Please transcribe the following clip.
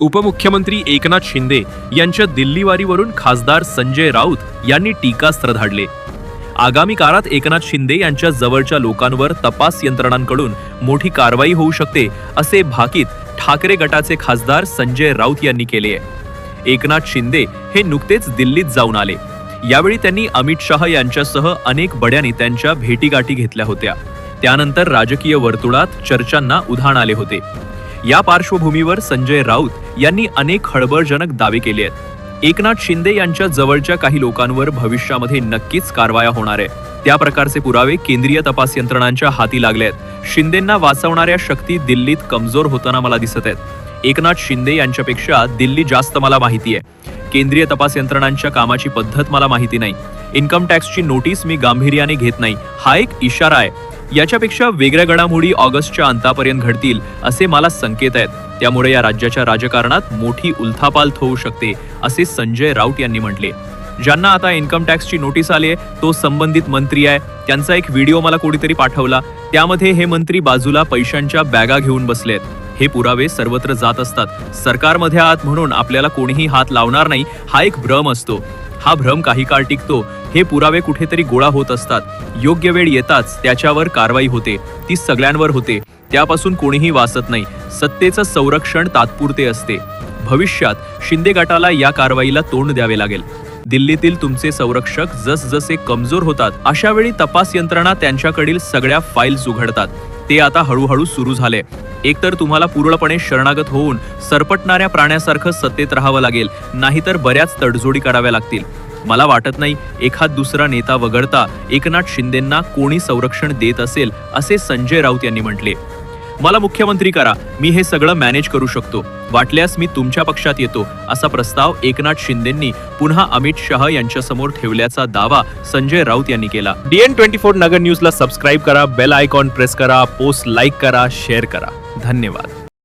उपमुख्यमंत्री एकनाथ शिंदे यांच्या दिल्लीवारीवरून खासदार संजय राऊत यांनी टीकास्त्र धाडले आगामी काळात एकनाथ शिंदे यांच्या जवळच्या लोकांवर तपास यंत्रणांकडून मोठी कारवाई होऊ शकते असे भाकीत ठाकरे गटाचे खासदार संजय राऊत यांनी केले आहे. एकनाथ शिंदे हे नुकतेच दिल्लीत जाऊन आले. यावेळी त्यांनी अमित शहा यांच्यासह अनेक बड्या नेत्यांच्या भेटीगाठी घेतल्या होत्या. त्यानंतर राजकीय वर्तुळात चर्चांना उधाण आले होते. या पार्श्वभूमीवर संजय राऊत यांनी अनेक खळबळजनक दावे केले आहेत. एकनाथ शिंदे यांच्या जवळच्या काही लोकांवर भविष्यामध्ये नक्कीच कारवाया होणार आहे. त्या प्रकारचे पुरावे केंद्रीय तपास यंत्रणांच्या हाती लागले आहेत. शिंदेंना वाचवणाऱ्या शक्ती दिल्लीत कमजोर होताना मला दिसत आहेत. एकनाथ शिंदे यांच्यापेक्षा दिल्ली जास्त मला माहिती आहे. केंद्रीय तपास यंत्रणांच्या कामाची पद्धत मला माहिती नाही. इन्कम टॅक्सची नोटीस मी गांभीर्याने घेत नाही. हा एक इशारा आहे. याच्यापेक्षा वेगळ्या घडामोडी ऑगस्टच्या अंतापर्यंत घडतील असे मला संकेत आहेत. त्यामुळे या राज्याच्या राजकारणात मोठी उलथापालथ होऊ शकते असे संजय राऊत यांनी म्हटले. ज्यांना आता इन्कम टॅक्सची नोटीस आली आहे तो संबंधित मंत्री आहे. त्यांचा एक व्हिडिओ मला कोणीतरी पाठवला. त्यामध्ये हे मंत्री बाजूला पैशांच्या बॅगा घेऊन बसलेत. हे पुरावे सर्वत्र जात असतात. सरकारमध्ये आहात म्हणून आपल्याला कोणीही हात लावणार नाही हा एक भ्रम असतो. हा भ्रम काही काळ टिकतो. हे पुरावे कुठेतरी गोळा होत असतात. योग्य वेळ येताच त्याच्यावर कारवाई होते. ती सगळ्यांवर होते. त्यापासून कोणीही वाचत नाही. सत्तेचं संरक्षण तात्पुरते असते. भविष्यात शिंदे गटाला या कारवाईला तोंड द्यावे लागेल. दिल्लीतील तुमचे संरक्षक जसजसे कमजोर होतात अशा वेळी तपास यंत्रणा त्यांच्याकडील सगळ्या फाईल्स उघडतात. ते आता हळूहळू सुरू झाले. एकतर तुम्हाला पूर्णपणे शरणागत होऊन सरपटणाऱ्या प्राण्यासारखं सत्तेत राहावं लागेल नाहीतर बऱ्याच तडजोडी कराव्या लागतील. मला वाटत नाही एखाद दुसरा नेता वगळता एकनाथ शिंदेंना कोणी संरक्षण देत असेल असे संजय राऊत यांनी म्हटले. मला मुख्यमंत्री करा. मी हे सगळं मॅनेज करू शकतो. वाटल्यास मी तुमच्या पक्षात येतो असा प्रस्ताव एकनाथ शिंदेंनी पुन्हा अमित शहा यांच्यासमोर ठेवल्याचा दावा संजय राऊत यांनी केला. डीएन ट्वेंटी फोर नगर न्यूजला सबस्क्राईब करा बेल आयकॉन प्रेस करा पोस्ट लाईक करा शेअर करा. धन्यवाद.